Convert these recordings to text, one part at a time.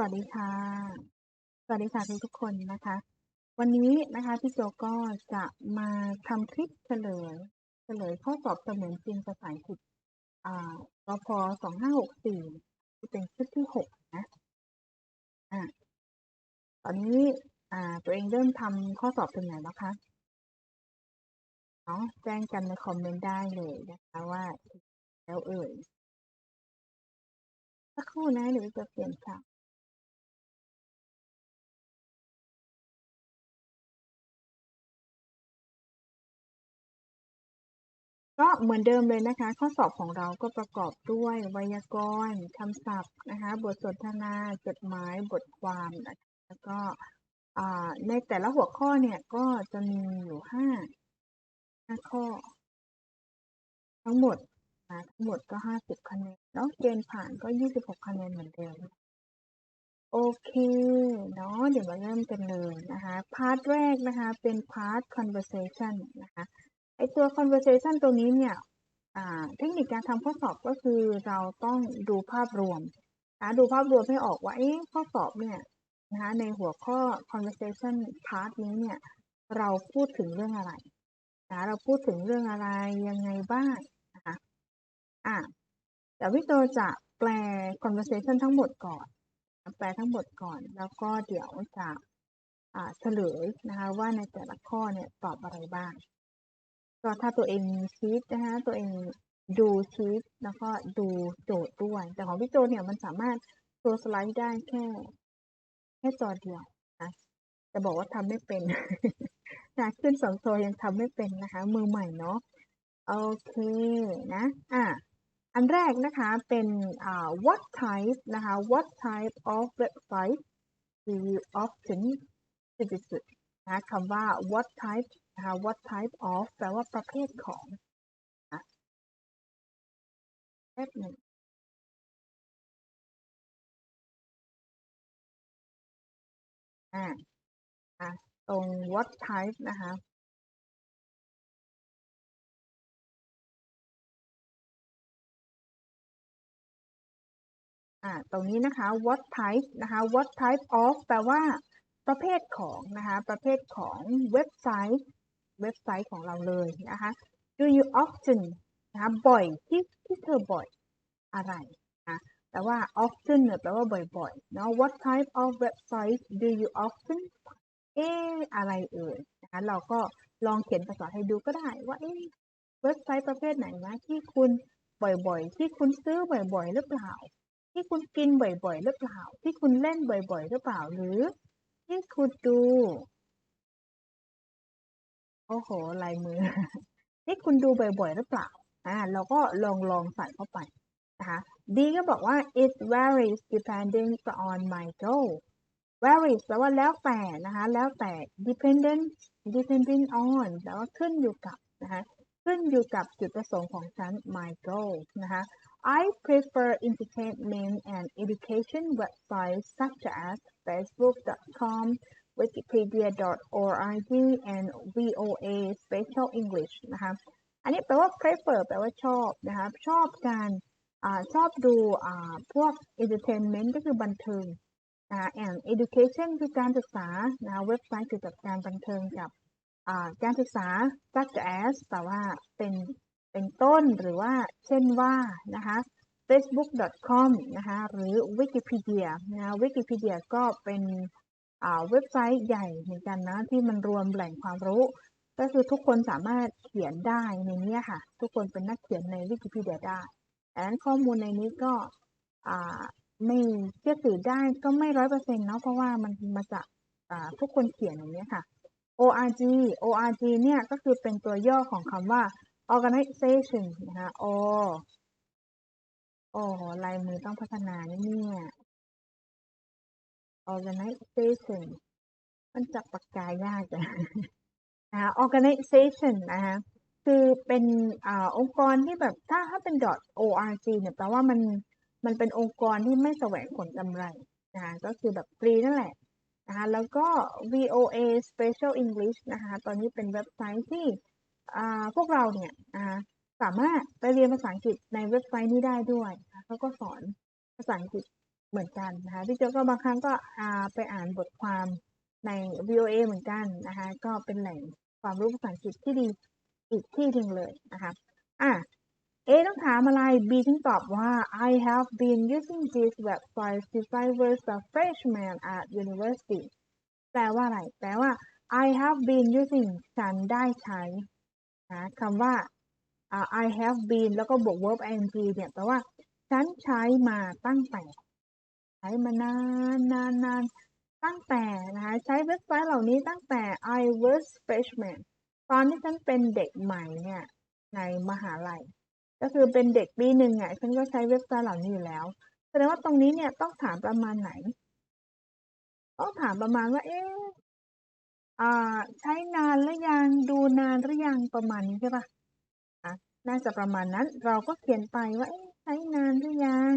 สวัสดีค่ะ สวัสดีค่ะทุกทุกคนนะคะ วันนี้นะคะพี่โจก็จะมาทำคลิปเฉลย เฉลยข้อสอบเสมือนจริงภาษาอังกฤษอ่ารพสองห้าหกสี่เป็นคลิปที่หกนะอ่าตอนนี้อ่าตัวเองเริ่มทำข้อสอบเป็นไงแล้วคะเนาะแจ้งกันในคอมเมนต์ได้เลยนะคะว่าแล้วเอ่ยสักครู่นะเดี๋ยวจะเปลี่ยนค่ะก็ ก็เหมือนเดิมเลยนะคะ ข้อสอบของเราก็ประกอบด้วยไวยากรณ์คำศัพท์นะคะบทสนทนาจดหมายบทความนะคะแล้วก็ในแต่ละหัวข้อเนี่ยก็จะมีอยู่ห้าห้าข้อ ทั้งหมดนะทั้งหมดก็ห้าสิบคะแนนเนาะเกณฑ์ผ่านก็ยี่สิบหกคะแนนเหมือนเดิมโอเคเนาะเดี๋ยวมาเริ่มกันเลยนะคะพาร์ทแรกนะคะเป็นพาร์ท conversation นะคะ ไอตัว conversation ตัวนี้เนี่ยเทคนิคการทำข้อสอบก็คือเราต้องดูภาพรวมนะดูภาพรวมให้ออกว่าเอ๊ะข้อสอบเนี่ยนะคะในหัวข้อ conversation part นี้เนี่ยเราพูดถึงเรื่องอะไรนะเราพูดถึงเรื่องอะไรยังไงบ้างนะคะอะเดี๋ยวพี่โตจะแปล conversation ทั้งหมดก่อน แปลทั้งหมดก่อน แล้วก็เดี๋ยวจะเฉลยนะคะว่าในแต่ละข้อเนี่ยตอบอะไรบ้าง ก็ถ้าตัวเองมีชีตนะคะตัวเองดูชีตแล้วก็ดูโจทย์ด้วย แต่ของพี่โจเนี่ยมันสามารถโชว์สไลด์ได้แค่แค่จอเดียวนะจะบอกว่าทำไม่เป็นนะขึ้นสองโซยังทำไม่เป็นนะคะ มือใหม่เนาะโอเคนะอะอันแรกนะคะเป็นอ่า what type นะคะ what type of website do you often visit นะคำว่า what type นะคะ what type of แปลว่าประเภทของแป๊บหนึ่งอ่าอ่าตรง what type นะคะอ่าตรงนี้นะคะ what type นะคะ what type of แปลว่าประเภทของนะคะ ประเภทของเว็บไซต์ เว็บไซต์ของเราเลยนะคะ do you often นะคะบ่อยที่ที่เธอบ่อยอะไรนะแต่ว่า often เนี่ยแปลว่าบ่อยๆเนาะ what type of website do you often เอออะไรเอ่ยนะคะเราก็ลองเขียนภาษาให้ดูก็ได้ว่าเออเว็บไซต์ประเภทไหนนะที่คุณบ่อยๆ ที่คุณซื้อบ่อยๆ หรือเปล่า ที่คุณกินบ่อยๆ หรือเปล่า ที่คุณเล่นบ่อยๆ หรือเปล่า หรือที่คุณดู โอ้โห ลายมือที่คุณดูบ่อยๆ หรือเปล่า อ่า เราก็ลองลองใส่เข้าไปนะคะดีก็บอกว่า it varies depending on my goal varies แปลว่าแล้วแต่นะคะ แล้วแต่ dependent depending on แปลว่าขึ้นอยู่กับนะคะขึ้นอยู่กับจุดประสงค์ของฉัน my goal นะคะ I prefer entertainment and education websites such as facebook.com wikipedia.org and VOA Special English นะคะ อันนี้แปลว่า prefer แปลว่าชอบนะคะ ชอบการอชอบดูพวก entertainment ก็คือบันเทิงนะ and education คือการศึกษานะเว็บไซต์เกี่ยวกับการบันเทิงกับการศึกษา such as แต่ว่าเป็นเป็นต้นหรือว่าเช่นว่านะคะ facebook.com นะคะหรือ Wikipedia นะ Wikipedia ก็เป็น เว็บไซต์ใหญ่เหมือนกันนะที่มันรวมแหล่งความรู้ ก็คือทุกคนสามารถเขียนได้ในนี้ค่ะ ทุกคนเป็นนักเขียนในวิกิพีเดียได้ดังนั้นข้อมูลในนี้ก็ไม่เชื่อถือได้ก็ไม่ร้อยเปอร์เซ็นต์เนาะเพราะว่ามันมาจากทุกคนเขียนอย่างนี้ค่ะ org org เนี่ยก็คือเป็นตัวย่อของคำว่า organization นะคะ o โอ้ลายมือต้องพัฒนาเนี่ย organization มันจับปากกายากจ้ะนะ organization นะคะคือเป็นอองค์กรที่แบบถ้าถ้าเป็น .org เนี่ยแปลว่ามันมันเป็นองค์กรที่ไม่แสวงผลกำไรนะคะก็คือแบบฟรีนั่นแหละนะคะแล้วก็ VOA Special English นะคะตอนนี้เป็นเว็บไซต์ที่พวกเราเนี่ยนะคะสามารถไปเรียนภาษาอังกฤษในเว็บไซต์นี้ได้ด้วยเขาก็สอนภาษาอังกฤษ เหมือนกันนะคะพี่โจก็บางครั้งก็อาไปอ่านบทความใน VOA เหมือนกันนะคะก็เป็นแหล่งความรู้ภาษาอังกฤษที่ดีอีกที่หนึ่งเลยนะคะอะ A ต้องถามอะไร B ถึงตอบว่า I have been using this website since I was a freshman at university แปลว่าอะไร แปลว่า I have been using ฉันได้ใช้นะคำว่า I have been แล้วก็บวก verb ing เนี่ยแปลว่า ฉันใช้มาตั้งแต่ ใช้มานานนานนานตั้งแต่นะคะใช้เว็บไซต์เหล่านี้ตั้งแต่ I was freshman ตอนที่ฉันเป็นเด็กใหม่เนี่ยในมหาลัย ก็คือเป็นเด็กปีหนึ่งอะฉันก็ใช้เว็บไซต์เหล่านี้อยู่แล้วแสดงว่าตรงนี้เนี่ยต้องถามประมาณไหนต้องถามประมาณว่า เอ๊ะใช้นานหรือยังดูนานหรือยังประมาณนี้ใช่ปะะน่าจะประมาณนั้นเราก็เขียนไปว่าใช้นานหรือยัง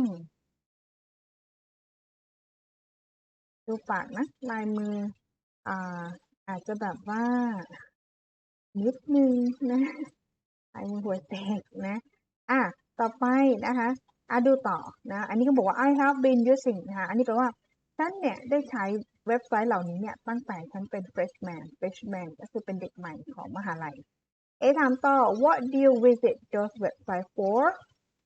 ดูปากนะลายมืออ่าอาจจะแบบว่านิดนึงนะลายมือหัวแตกนะอะต่อไปนะคะอะดูต่อนะอันนี้ก็บอกว่า I have been using นะคะอันนี้แปลว่าฉันเนี่ยได้ใช้เว็บไซต์เหล่านี้เนี่ยตั้งแต่ฉันเป็น freshman freshman ก็คือเป็นเด็กใหม่ของมหาลัยเอถามต่อ what do you visit those website for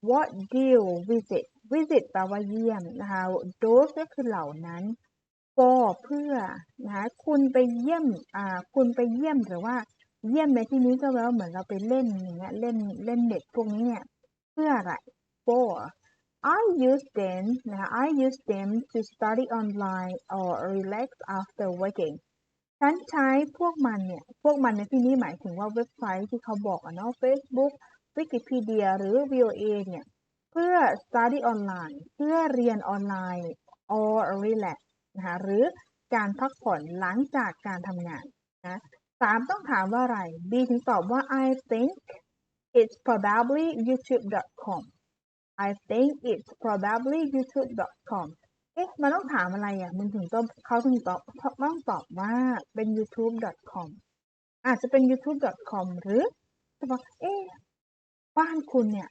what do you visit visit แปลว่าเยี่ยมนะคะ those ก็คือเหล่านั้น for เพื่อนะคะคุณไปเยี่ยมอ่าคุณไปเยี่ยมหรือว่าเยี่ยมในที่นี้ก็แปลว่าเหมือนเราไปเล่นอย่างเงี้ยเล่นเล่นเน็ตพวกนี้เนี่ยเพื่ออะไร for I use them นะคะ I use them to study online or relax after working ฉันใช้พวกมันเนี่ย พวกมันในที่นี้หมายถึงว่าเว็บไซต์ที่เขาบอกอะเนาะ Facebook Wikipedia หรือ VOA เนี่ย เพื่อ study online เพื่อเรียนออนไลน์ or relax นะคะหรือการพักผ่อนหลังจากการทำงานนะสามต้องถามว่าอะไร B ถึงตอบว่า I think it's probably youtube.com I think it's probably youtube.com เอ๊ะ มันต้องถามอะไรอะ มันถึงต้องเขาถึงตอบต้องตอบว่าเป็น youtube.com อาจจะเป็น youtube.com หรือจะบอกเอ๊ะ บ้านคุณเนี่ย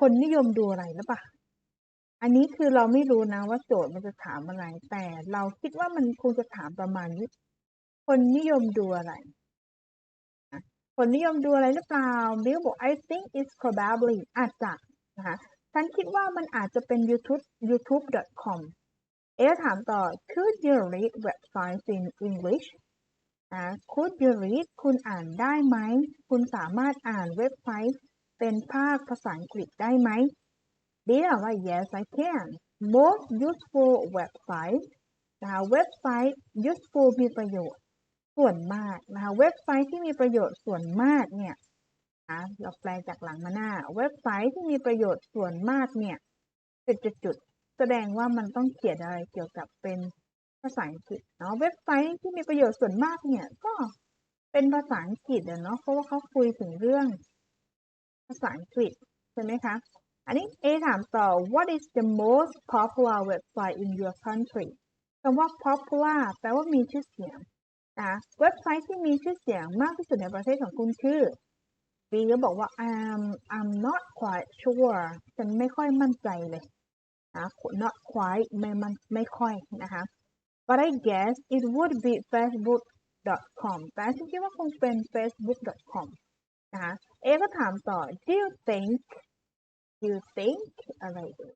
คนนิยมดูอะไรหรือเปล่า อันนี้คือเราไม่รู้นะว่าโจทย์มันจะถามอะไร แต่เราคิดว่ามันคงจะถามประมาณนี้ คนนิยมดูอะไร คนนิยมดูอะไรหรือเปล่าบิลบอก I think it's probably อาจจะนะคะฉันคิดว่ามันอาจจะเป็น YouTube youtube.com เอ๊ถามต่อ could you read websites in English อ่า could you read คุณอ่านได้ไหม คุณสามารถอ่านเว็บไซต์เป็นภาคภาษาอังกฤษได้ไหม ดีตอบว่า yes I can most useful website นะคะเว็บไซต์ useful มีประโยชน์ส่วนมากนะคะเว็บไซต์ที่มีประโยชน์ส่วนมากเนี่ยนะเราแปลจากหลังมาหน้า เว็บไซต์ที่มีประโยชน์ส่วนมากเนี่ยจุดๆแสดงว่ามันต้องเขียนอะไรเกี่ยวกับเป็นภาษาอังกฤษเนาะเว็บไซต์ที่มีประโยชน์ส่วนมากเนี่ยก็เป็นภาษาอังกฤษเนาะเพราะว่าเขาคุยถึงเรื่องภาษาอังกฤษใช่ไหมคะ อันนี้ A ถามต่อ What is the most popular website in your country คำว่า popular แปลว่ามีชื่อเสียงนะเว็บไซต์ที่มีชื่อเสียงมากที่สุดในประเทศของคุณคือ B ก็บอกว่า I'm I'm not quite sure ฉันไม่ค่อยมั่นใจเลยนะ not quite ไม่มันไม่ค่อยนะคะ but I guess it would be facebook.com แต่ฉันคิดว่าคงเป็น facebook.com นะคะ A ก็ถามต่อ Do you think you think อะไรเอ่ย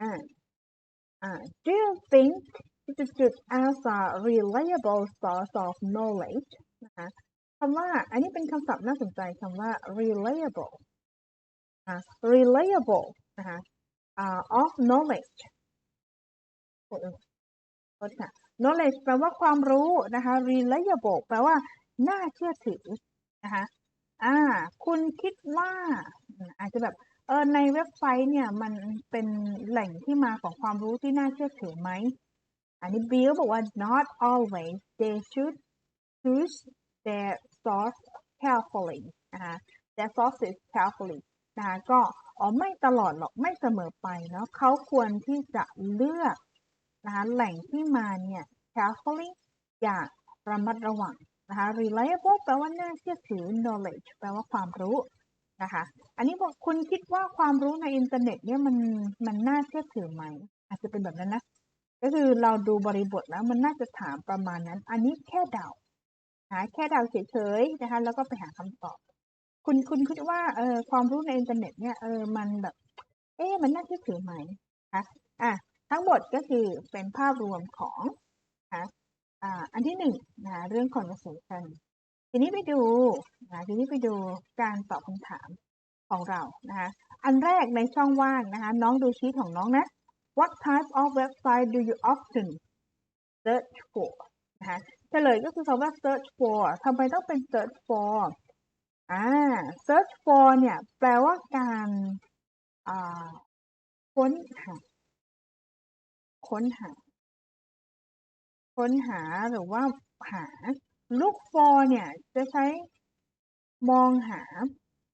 อ่าอ่า do you think it as a reliable source of knowledge นะคะคำว่าอันนี้เป็นคำศัพท์น่าสนใจคำว่า reliable นะ reliable นะคะ uh, of knowledge โอ้โทษค่ะ knowledge แปลว่าความรู้นะคะ reliable แปลว่าน่าเชื่อถือนะคะ อ่า คุณคิดว่า อาจจะแบบ เออ ในเว็บไซต์เนี่ย มันเป็นแหล่งที่มาของความรู้ที่น่าเชื่อถือไหม อันนี้บิลบอกว่า not always they should choose their source carefully นะคะ their sources carefully นะคะก็อ๋อไม่ตลอดหรอกไม่เสมอไปเนาะเขาควรที่จะเลือกนะคะแหล่งที่มาเนี่ย carefully อย่างระมัดระวัง นะคะ reliable แปลว่าน่าเชื่อถือ knowledge แปลว่าความรู้นะคะ อันนี้บอกคุณคิดว่าความรู้ในอินเทอร์เน็ตเนี่ยมันมันน่าเชื่อถือไหม อาจจะเป็นแบบนั้นนะ ก็คือเราดูบริบทแล้วมันน่าจะถามประมาณนั้น อันนี้แค่เดาแค่เดาเฉยๆนะคะ แล้วก็ไปหาคำตอบ คุณคุณคิดว่าเออความรู้ในอินเทอร์เน็ตเนี่ยเออมันแบบ เอ๊ะมันน่าเชื่อถือไหมคะอะทั้งหมดก็คือเป็นภาพรวมของนะ อันที่หนึ่งนะเรื่อง conversation ทีนี้ไปดูนะทีนี้ไปดูการตอบคำถามของเรานะคะอันแรกในช่องว่างนะคะน้องดูชีตของน้องนะ What type of website do you often search for นะคะเฉลยก็คือคำว่า search for ทำไมต้องเป็น search for อ่า search for เนี่ยแปลว่าการอ่าค้นหาค้นหา ค้นหาหรือว่าหา look for เนี่ยจะใช้มองหา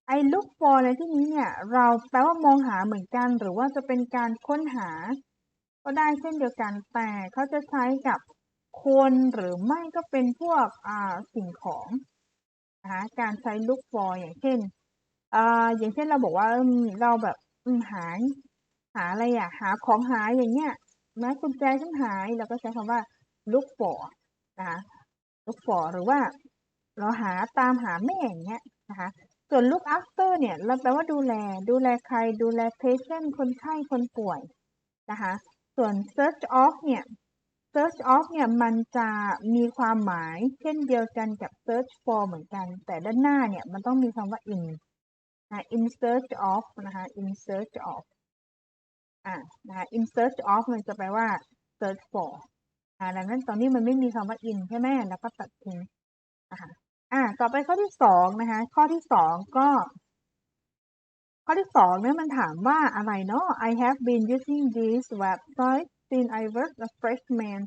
ไอ้ look for ในที่นี้เนี่ย เราแปลว่ามองหาเหมือนกัน หรือว่าจะเป็นการค้นหา ก็ได้เช่นเดียวกัน แต่เขาจะใช้กับคนหรือไม่ก็เป็นพวกอ่าสิ่งของนะคะการใช้ look for อย่างเช่นอ่าอย่างเช่นเราบอกว่าเราแบบหาหาอะไรอะหาของหายอย่างเงี้ยแม้กุญแจฉันหายเราก็ใช้คำว่า look for นะคะ look for หรือว่าเราหาตามหาแม่อย่างเงี้ยนะคะส่วน look after เนี่ยเราแปลว่าดูแล ดูแลใคร ดูแล patient คนไข้ คนป่วยนะคะส่วน search of เนี่ย search of เนี่ยมันจะมีความหมายเช่นเดียวกันกับ search for เหมือนกัน แต่ด้านหน้าเนี่ยมันต้องมีคำว่า in นะ in search of นะคะ in search of อ่านะคะ in search of มันจะแปลว่า search for ดังนั้นตอนนี้มันไม่มีคำว่า in ใช่ไหมแล้วก็ตัดทิ้งนะคะอ่า ต่อไปข้อที่สองนะคะ ข้อที่สองก็ ข้อที่สองเนี่ยมันถามว่าอะไรเนาะ I have been using this website since I was a freshman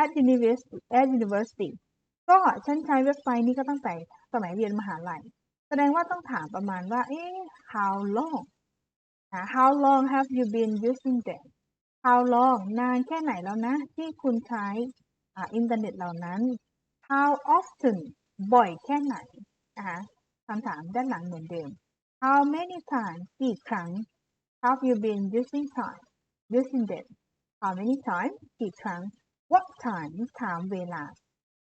at university at university ก็ฉันใช้เว็บไซต์นี้ก็ตั้งแต่สมัยเรียนมหาลัย แสดงว่าต้องถามประมาณว่า เอ๊ะ how long how long have you been using them how long นานแค่ไหนแล้วนะ ที่คุณใช้อินเทอร์เน็ตเหล่านั้น how often บ่อยแค่ไหนนะคะคำถามด้านหลังเหมือนเดิม how many times กี่ครั้ง have you been using time using them how many times กี่ครั้ง what time ถามเวลา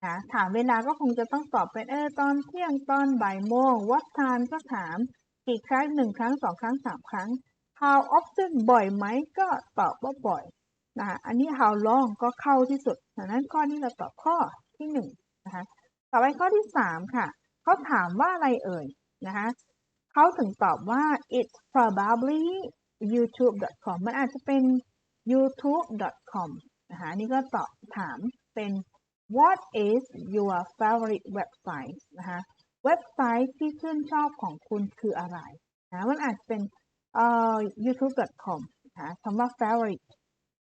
นะถามเวลาก็คงจะต้องตอบเป็นเออตอนเที่ยงตอนบ่ายโมง what time ก็ถามกี่ครั้งหนึ่งครั้งสองครั้งสามครั้ง how often บ่อยไหมก็ตอบว่าบ่อยนะคะอันนี้ how long ก็เข้าที่สุดดังนั้นข้อนี้เราตอบข้อที่หนึ่งนะคะต่อไปข้อที่สามค่ะเขาถามว่าอะไรเอ่ยนะคะเขาถึงตอบว่า it's probably youtube.com มันอาจจะเป็น youtube.com นะคะนี่ก็ตอบถามเป็น what is your favorite website นะคะเว็บไซต์ที่ชื่นชอบของคุณคืออะไรนะมันอาจจะเป็น เอ่อ youtube.com นะคำว่า favorite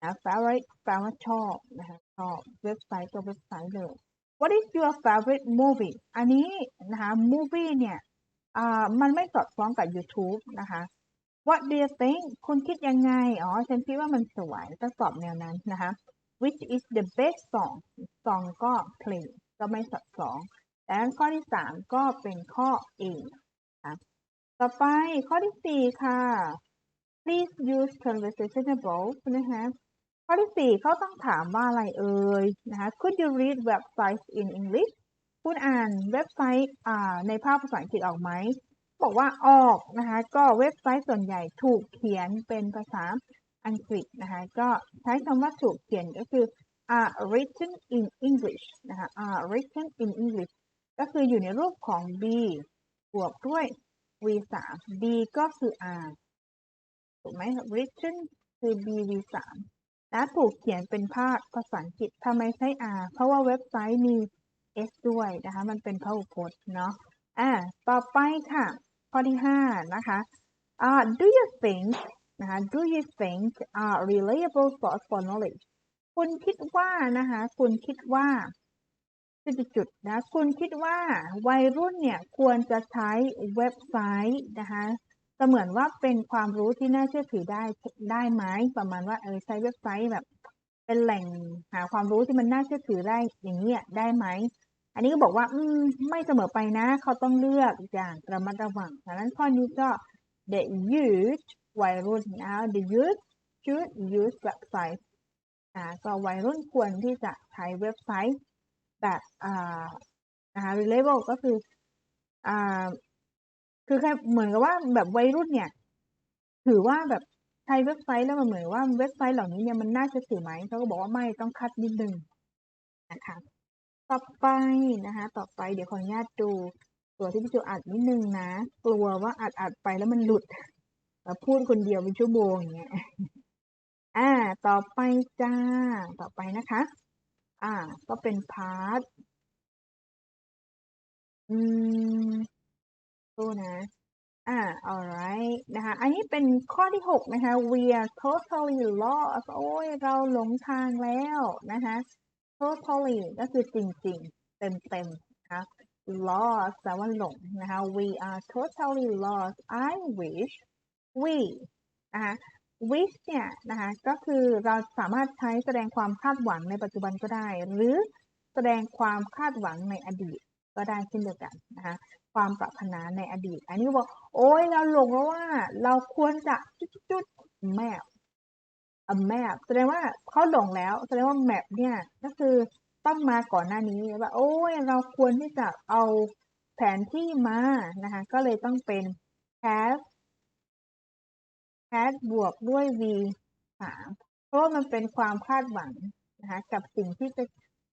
นะ favorite แปลว่าชอบนะคะชอบเว็บไซต์ตัวเว็บไซต์เลย What is your favorite movie อันนี้นะคะ movie เนี่ยอ่ามันไม่สอดคล้องกับ YouTube นะคะ What do you think คุณคิดยังไง อ๋อ ฉันคิดว่ามันสวยต้องตอบแนวนั้นนะคะ Which is the best song song ก็เพลงก็ไม่สอดคล้องดังนั้นข้อที่สามก็เป็นข้อ A นะ ต่อไปข้อที่สี่ค่ะ please use conversational นะคะข้อที่สี่เขาต้องถามว่าอะไรเอ่ยนะคะ Could you read websites in English คุณอ่านเว็บไซต์ในภาพภาษาอังกฤษออกไหม บอกว่าออกนะคะ ก็เว็บไซต์ส่วนใหญ่ถูกเขียนเป็นภาษาอังกฤษนะคะ ก็ใช้คำว่าถูกเขียนก็คือ are written in English นะคะ are written in English ก็คืออยู่ในรูปของ be บวกด้วย V 3 B ก็คือ R ถูกไหม written คือ B V 3และถูกเขียนเป็นภาพภาษาอังกฤษทำไมใช้ R เพราะว่าเว็บไซต์มี S ด้วยนะคะ มันเป็นพหุพจน์เนาะ อ่า ต่อไปค่ะ ข้อที่ห้านะคะอ่า do you think นะคะ do you think are reliable source for knowledge คุณคิดว่านะคะ คุณคิดว่า จุดๆนะคุณคิดว่าวัยรุ่นเนี่ยควรจะใช้เว็บไซต์นะคะเสมือนว่าเป็นความรู้ที่น่าเชื่อถือได้ได้ไหมประมาณว่าเออใช้เว็บไซต์แบบ เป็นแหล่งหาความรู้ที่มันน่าเชื่อถือได้อย่างนี้ได้ไหม อันนี้ก็บอกว่าอืมไม่เสมอไปนะ เขาต้องเลือกอย่างระมัดระวังดังนั้นข้อนี้ก็ the youth วัยรุ่นนะ the youth should use website อ่าก็วัยรุ่นควรที่จะใช้เว็บไซต์ แบบอ่านะคะ reliable ก็คืออ่าคือแค่เหมือนกับว่าแบบวัยรุ่นเนี่ย ถือว่าแบบใช้เว็บไซต์แล้วมันเหมือนว่าเว็บไซต์เหล่านี้เนี่ยมันน่าจะถือไหมเขาก็บอกว่าไม่ต้องคัดนิดนึงนะคะต่อไปนะคะ ต่อไปเดี๋ยวขออนุญาตดูตัวที่พี่จูอัดนิดนึงนะ กลัวว่าอัดอัดไปแล้วมันหลุดแล้วพูดคนเดียวเป็นชั่วโมงอย่างเงี้ยอ่า ต่อไปจ้า ต่อไปนะคะ อ่า ก็เป็นพาร์ทอืมตู้นะ อ่า alright นะคะ อันนี้เป็นข้อที่หกนะคะ we are totally lost โอ้ย เราหลงทางแล้วนะคะ totally ก็คือจริงๆ เต็มๆนะคะ lost แปลว่าหลงนะคะ we are totally lost I wish we นะคะ wish เนี่ยนะคะก็คือเราสามารถใช้แสดงความคาดหวังในปัจจุบันก็ได้ หรือแสดงความคาดหวังในอดีตก็ได้เช่นเดียวกันนะคะความปรารถนาในอดีต อันนี้บอกโอ้ยเราหลงแล้วว่า เราควรจะจุดๆแมพแมพแสดงว่าเขาหลงแล้ว แสดงว่าแมปเนี่ยก็คือต้องมาก่อนหน้านี้ว่าโอ้ยเราควรที่จะเอาแผนที่มานะคะก็เลยต้องเป็น have had บวกด้วย v สามเพราะว่ามันเป็นความคาดหวังนะคะกับสิ่งที่จะ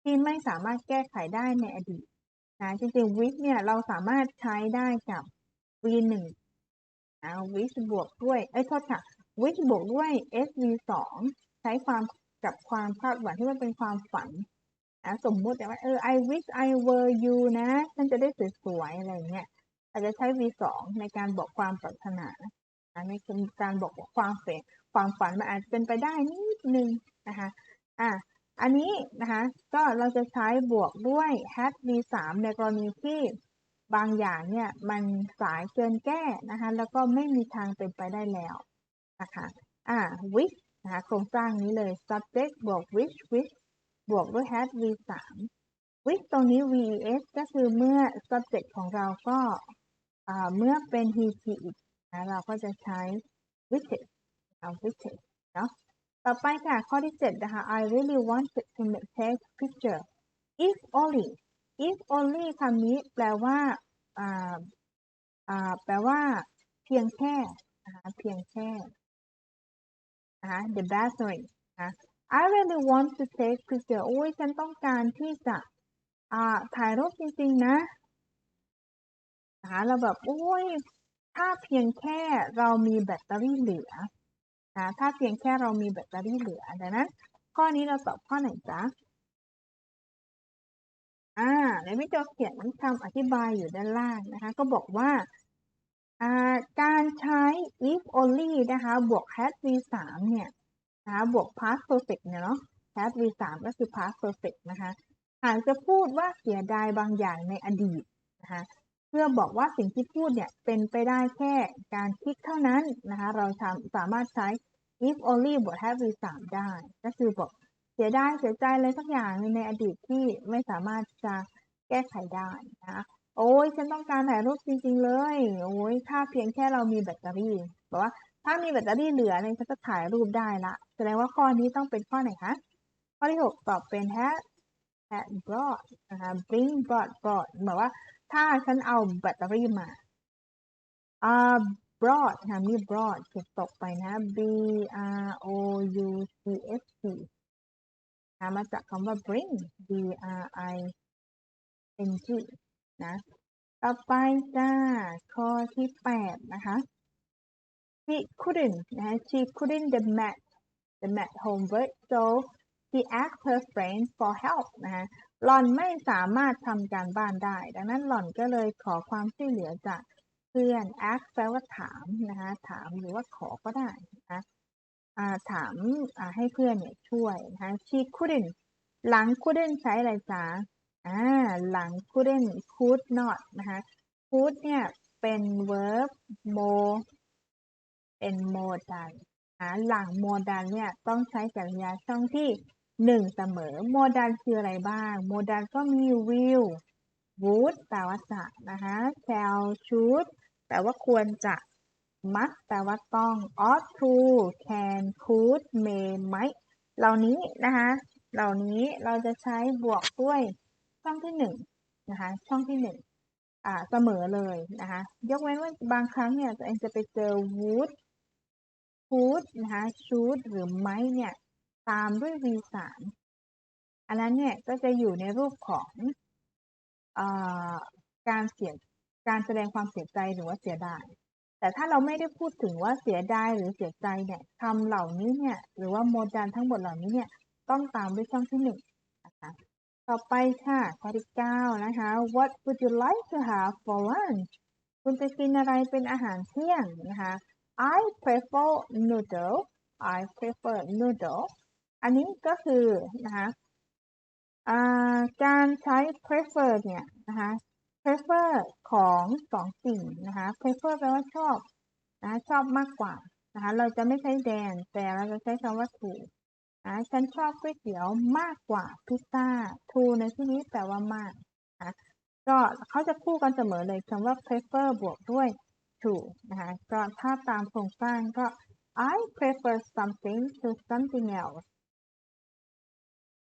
ที่ไม่สามารถแก้ไขได้ในอดีตนะจริงๆ with เนี่ยเราสามารถใช้ได้กับ v หนึ่งนะ with บวกด้วยเอ้ยโทษค่ะ with บวกด้วย s v สองใช้ความกับความคาดหวังที่มันเป็นความฝันนะสมมุติว่าเออ I wish I were you นะฉันจะได้สวยๆอะไรเงี้ยอาจจะใช้ v สองในการบอกความปรารถนา ในการบอกว่าความฝันความฝันมันอาจจะเป็นไปได้นิดนึงนะคะอะอันนี้นะคะก็เราจะใช้บวกด้วย had v 3ในกรณีที่บางอย่างเนี่ยมันสายเกินแก้นะคะแล้วก็ไม่มีทางเป็นไปได้แล้วนะคะอ่า which นะคะโครงสร้างนี้เลย subject บวก which which บวกด้วย had v 3 which ตรงนี้ vs ก็คือเมื่อ subject ของเราก็เมื่อเป็น he she it นะเราก็จะใช้ widget เอา widget เนาะต่อไปค่ะ ข้อที่ 7 นะคะ I really wanted to take picture if only if only คำนี้แปลว่าอ่าอ่าแปลว่า เพียงแค่นะคะเพียงแค่นะคะ the battery นะ I really want to take picture โอ้ยฉันต้องการที่จะอ่าถ่ายรูปจริงๆนะนะคะเราแบบโอ้ย ถ้าเพียงแค่เรามีแบตเตอรี่เหลือนะถ้าเพียงแค่เรามีแบตเตอรี่เหลือดังนั้น ข้อนี้เราตอบข้อไหนจ๊ะอ่าในวิดีโอเขียนคำอธิบายอยู่ด้านล่างนะคะ ก็บอกว่าการใช้ if only นะคะ บวก had v 3เนี่ยนะคะบวก past perfect เนี่ยเนาะ had v 3ก็คือ past perfect นะคะ หากจะพูดว่าเสียดายบางอย่างในอดีตนะคะ พื่อบอกว่าสิ่งที่พูดเนี่ยเป็นไปได้แค่การคลิกเท่านั้นนะคะเราสามารถใช้ if only บวก have v 3ได้ ก็คือบอกเสียดายเสียใจอะไรสักอย่างในอดีตที่ไม่สามารถจะแก้ไขได้นะโอ้ยฉันต้องการถ่ายรูปจริง ๆ เลย โอ้ยถ้าเพียงแค่เรามีแบตเตอรี่บอกว่าถ้ามีแบตเตอรี่เหลือเนี่ยฉันจะถ่ายรูปได้ละแสดงว่าข้อนี้ต้องเป็นข้อไหนคะข้อที่ 6 ตอบเป็น had had brought นะคะ bring brought brought หมายว่า ถ้าฉันเอาแบตเตอรี่มาอ่า broad ค่ะมี broad เก็บตกไปนะ b r o u c s t นะมาจากคำว่า bring b r i n g นะ ต่อไปจ้า ข้อที่แปดนะคะ she couldn't นะ she couldn't the mat the mat homework so she asked her friend for help นะคะ หล่อนไม่สามารถทำการบ้านได้ ดังนั้นหล่อนก็เลยขอความช่วยเหลือจากเพื่อน ask แปลว่าถามนะคะถามหรือว่าขอก็ได้นะคะถามให้เพื่อนเนี่ยช่วยนะคะ she couldn't หลัง couldn't ใช้อะไรจ๊ะอ่าหลัง couldn't could not นะคะ could เนี่ยเป็น verb mo เป็น modal หลัง modal เนี่ยต้องใช้กริยาช่องที่ หนึ่งเสมอ โมดัลคืออะไรบ้าง โมดัลก็มี will would แปลว่าจะนะคะ shall should แปลว่าควรจะ must แปลว่าต้อง ought to can could may might เหล่านี้นะคะ เหล่านี้เราจะใช้บวกด้วยช่องที่หนึ่งนะคะ ช่องที่หนึ่งอ่าเสมอเลยนะคะ ยกเว้นว่าบางครั้งเนี่ยตัวเองจะไปเจอ would could นะคะ should หรือ might เนี่ย ตามด้วย v สามอันนั้นเนี่ยก็จะอยู่ในรูปของอการเสียการแสดงความเสียใจหรือว่าเสียดาย แต่ถ้าเราไม่ได้พูดถึงว่าเสียดายหรือเสียใจเนี่ยคำเหล่านี้เนี่ยหรือว่าโมดันทั้งหมดเหล่านี้เนี่ยต้องตามด้วยช่องที่หนึ่งนะคะต่อไปค่ะข้อที่เก้านะคะ What would you like to have for lunch คุณจะกินอะไรเป็นอาหารเที่ยงนะคะ I prefer noodle I prefer noodle อันนี้ก็คือนะคะการใช้ prefer เนี่ยนะคะ prefer ของสองสิ่งนะคะ prefer แปลว่าชอบนะชอบมากกว่านะคะเราจะไม่ใช้แดนแต่เราจะใช้คำว่า to นะฉันชอบก๋วยเตี๋ยวมากกว่าพิซซ่า to ในที่นี้แปลว่ามากนะก็เขาจะคู่กันเสมอเลยคำว่า prefer บวกด้วย to นะคะก็ถ้าตามโครงสร้างก็ I prefer something to something else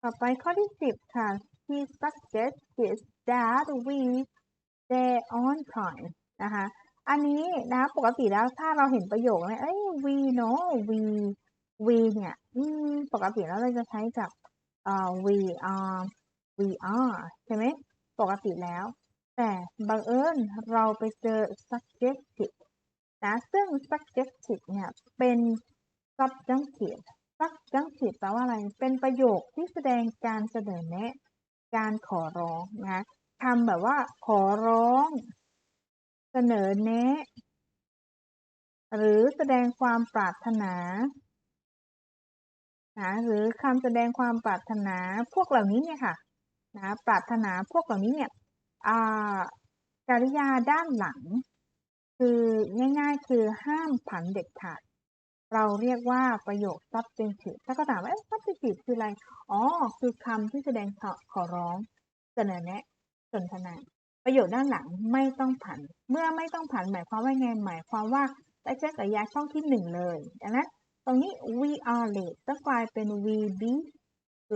ต่อไปข้อที่สิบค่ะ he suggests that we stay on time นะคะ อันนี้นะปกติแล้วถ้าเราเห็นประโยคเนี่ยเอ้ย we เนาะ we we เนี่ยปกติแล้วเราจะใช้กับ uh, we are we are ใช่ไหมปกติแล้ว แต่บังเอิญเราไปเจอ subjective นะ ซึ่ง subjective เนี่ย เป็น subjunctive subjunctive แปลว่าอะไร เป็นประโยคที่แสดงการเสนอแนะ การขอร้องนะทำแบบว่า ขอร้อง เสนอแนะ หรือแสดงความปรารถนานะหรือคำแสดงความปรารถนาพวกเหล่านี้เนี่ยค่ะนะปรารถนาพวกเหล่านี้เนี่ยกริยาด้านหลัง คือง่าย ๆ คือห้ามผันเด็ดขาด เราเรียกว่าประโยค subjunctive ถ้าก็ถามว่า subjunctive คืออะไร อ๋อ คือคำที่แสดงขอร้อง เสนอแนะ สนทนา ประโยคด้านหลังไม่ต้องผัน เมื่อไม่ต้องผันหมายความว่าไง หมายความว่าได้ใช้กริยาช่องที่หนึ่งเลยดังนั้นตรงนี้ we are late จะกลายเป็น we be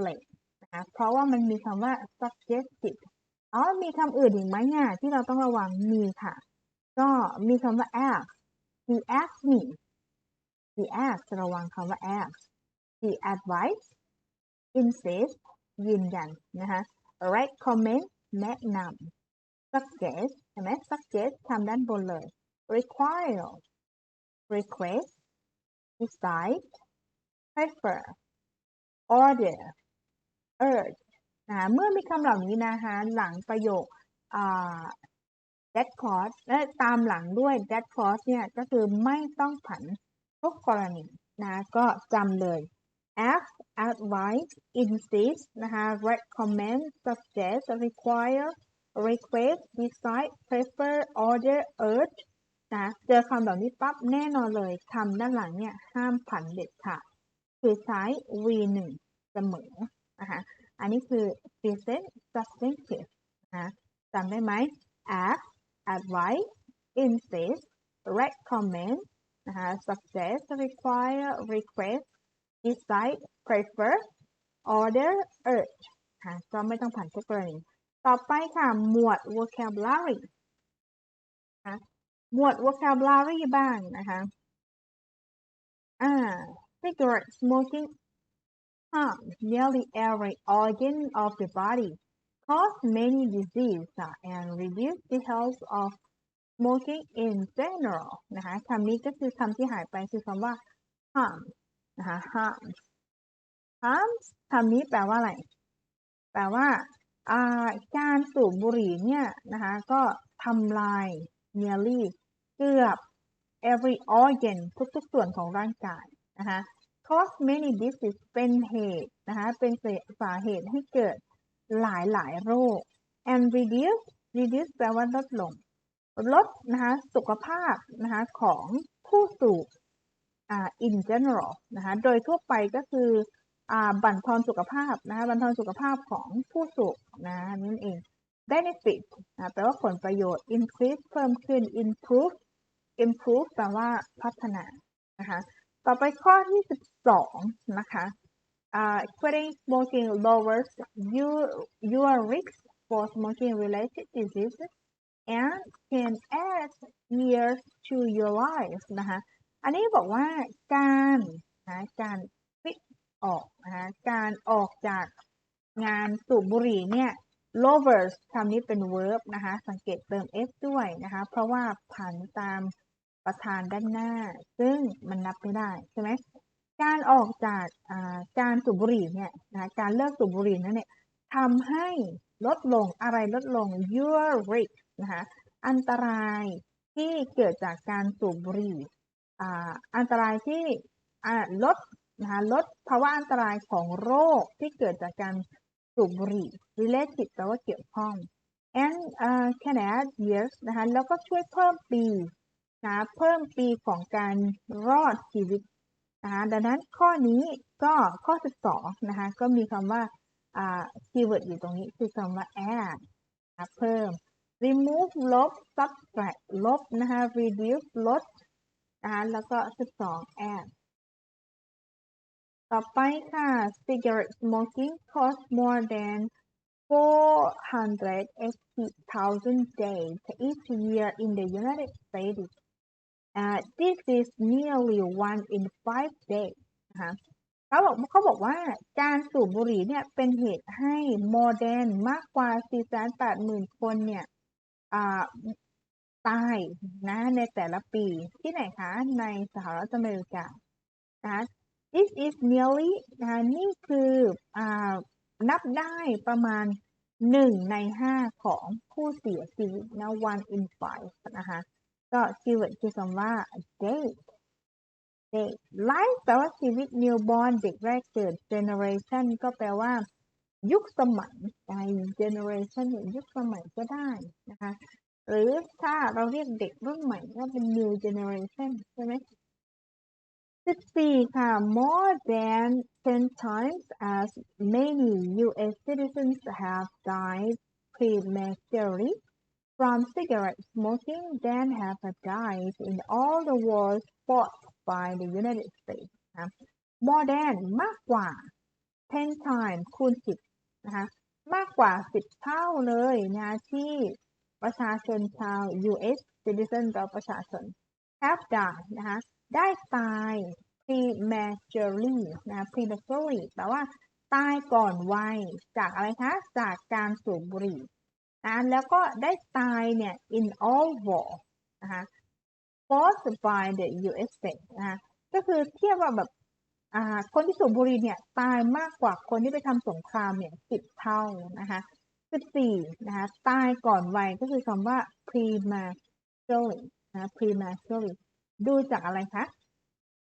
late นะคะ เพราะว่ามันมีคำว่า subjective อ๋อ มีคำอื่นอีกไหมเนี่ยที่เราต้องระวัง มีค่ะ ก็มีคำว่า ask he asked me he ask ระวังคำว่า ask he advice insist ยืนยันนะคะ recommend แนะนำ suggest ใช่ไหม suggest ทำด้านบนเลย require request decide prefer order urge นะเมื่อมีคำเหล่านี้นะคะหลังประโยค that clause และตามหลังด้วย that clause เนี่ยก็คือไม่ต้องผัน ทุกกรณีนะก็จำเลย ask advise insist นะคะ recommend suggest require request decide prefer order urge นะเจอคำแบบนี้ปั๊บแน่นอนเลยคำด้านหลังเนี่ยห้ามผันเด็ดขาดคือใช้ v1 เสมอนะคะอันนี้คือ present subjunctive นะจำได้ไหม ask advise insist recommend นะคะ suggest require request decide prefer order urge ค่ะก็ไม่ต้องผ่านทุกกรณีต่อไปค่ะ หมวด vocabulary นะหมวด vocabulary บ้างนะคะอ่า cigarette smoking harms nearly every organ of the body cause many diseases and reduce the health of smoking in general นะคะคำนี้ก็คือคำที่หายไปคือคำว่า harm นะคะ harm harm คำนี้แปลว่าอะไร แปลว่าการสูบบุหรี่เนี่ยนะคะก็ทำลาย nearly เกือบ every organ ทุกๆส่วนของร่างกายนะคะ cause many diseases เป็นเหตุนะคะเป็นสาเหตุให้เกิดหลายหลายโรค and reduce reduce แปลว่าลดลง ลดนะคะสุขภาพนะคะของผู้สูบอ่า in general นะคะโดยทั่วไปก็คืออ่าบั่นทอนสุขภาพนะคะบั่นทอนสุขภาพของผู้สูบนะนั่นเอง benefit นะแปลว่าผลประโยชน์ increase เพิ่มขึ้น improve improve แปลว่าพัฒนานะคะต่อไปข้อที่ 12 นะคะ uh, quitting smoking lowers your, your risk for smoking related diseases and can add years to your life นะคะ อันนี้บอกว่าการนะการฟิกออกนะคะการออกจากงานสูบบุหรี่เนี่ย lowers คำนี้เป็น verb นะคะ สังเกตเติม s ด้วยนะคะ เพราะว่าผันตามประธานด้านหน้า ซึ่งมันนับไม่ได้ใช่ไหมการออกจากการสูบบุหรี่เนี่ยนะการเลิกสูบบุหรี่นั้นเนี่ยทำให้ลดลงอะไรลดลง your risk นะคะอันตรายที่เกิดจากการสูบบุหรี่อันตรายที่ลดนะคะลดภาวะอันตรายของโรคที่เกิดจากการสูบบุหรี่ related แปลว่าเกี่ยวข้อง and uh, can add years นะคะแล้วก็ช่วยเพิ่มปีนะเพิ่มปีของการรอดชีวิตนะคะดังนั้นข้อนี้ก็ข้อ 12 นะคะก็มีคำว่าคีย์เวิร์ดอยู่ตรงนี้คือคำว่า add นะเพิ่ม remove ลบ subtract ลบนะคะ reduce ลดนะคะแล้วก็ 12 add ต่อไปค่ะ cigarette smoking cost more than 480,000 days each year in the United States. Uh, this is nearly one in five days นะคะเขาบอกเขาบอกว่าการสูบบุหรี่เนี่ยเป็นเหตุให้ more than มากกว่า 480,000 คนเนี่ย ตายนะในแต่ละปีที่ไหนคะ ในสหรัฐอเมริกานะ this is nearly นะนี่คืออนับได้ประมาณหนึ่งในห้าของผู้เสียชีวิตนะ one in five นะคะก็คีย์เวิร์ดคือคำว่า date date life แปลว่าชีวิต newborn เด็กแรกเกิด generation ก็แปลว่า ยุคสมัยใน generation ยุคสมัยก็ได้นะคะหรือถ้าเราเรียกเด็กรุ่นใหม่ก็เป็น new generation ใช่ไหม14ค่ะ more than 10 times as many U.S. citizens have died prematurely from cigarette smoking than have died in all the wars fought by the United States นะ more than มากกว่า 10 times คูณ10 นะคะมากกว่า 10 เท่าเลยนะที่ประชาชนชาว U.S. citizen เราประชาชน have died นะคะได้ตาย prematurely นะ prematurely แปลว่าตายก่อนวัยจากอะไรคะ จากการสูบบุหรี่นะแล้วก็ได้ตายเนี่ย in all war นะคะ fought by the U.S. state นะคะก็คือเทียบว่าแบบ คนที่สูบบุหรี่เนี่ยตายมากกว่าคนที่ไปทำสงครามเนี่ยสิบเท่านะคะสิบสี่นะคะตายก่อนวัยก็คือคำว่า prematurely นะ prematurely ดูจากอะไรคะ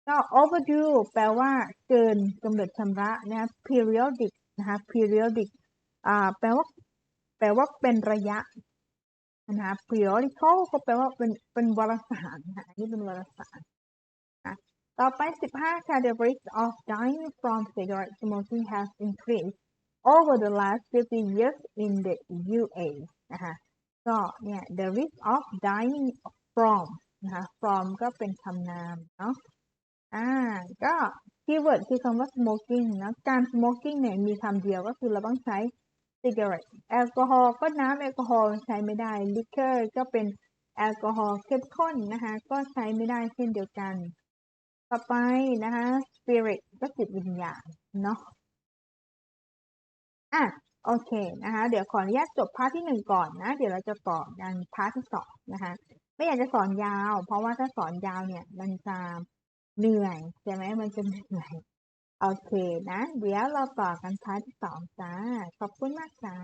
ก็ overdue แปลว่าเกินกำหนดชำระนะ periodic นะคะ periodic อ่าแปลว่า แปลว่าเป็นระยะนะคะ periodical ก็แปลว่าเป็นเป็นวารสารนะนี่เป็นวารสาร ต่อไป 15ค่ะ the risk of dying from cigarette smoking has increased over the last 50 years in the UA นะคะก็เนี่ย the risk of dying from นะคะ from ก็เป็นคำนามเนาะอ่าก็คีย์เวิร์ดคือคำว่า smoking นะการ smoking เนี่ยมีคำเดียวก็คือเราต้องใช้ cigarette แอลกอฮอล์ก็น้ำแอลกอฮอล์ใช้ไม่ได้ liquor ก็เป็นแอลกอฮอล์เข้มข้นนะคะ ก็ใช้ไม่ได้เช่นเดียวกัน ต่อไปนะคะ spirit ก็จิตวิญญาณเนาะอะโอเคนะคะ เดี๋ยวขออนุญาตจบพาร์ทที่หนึ่งก่อนนะ เดี๋ยวเราจะต่อกันพาร์ทที่สองนะคะ ไม่อยากจะสอนยาว เพราะว่าถ้าสอนยาวเนี่ย มันจะเหนื่อยใช่ไหมมันจะเหนื่อยโอเคนะ เดี๋ยวเราต่อกันพาร์ทที่สองจ้า ขอบคุณมากจ้า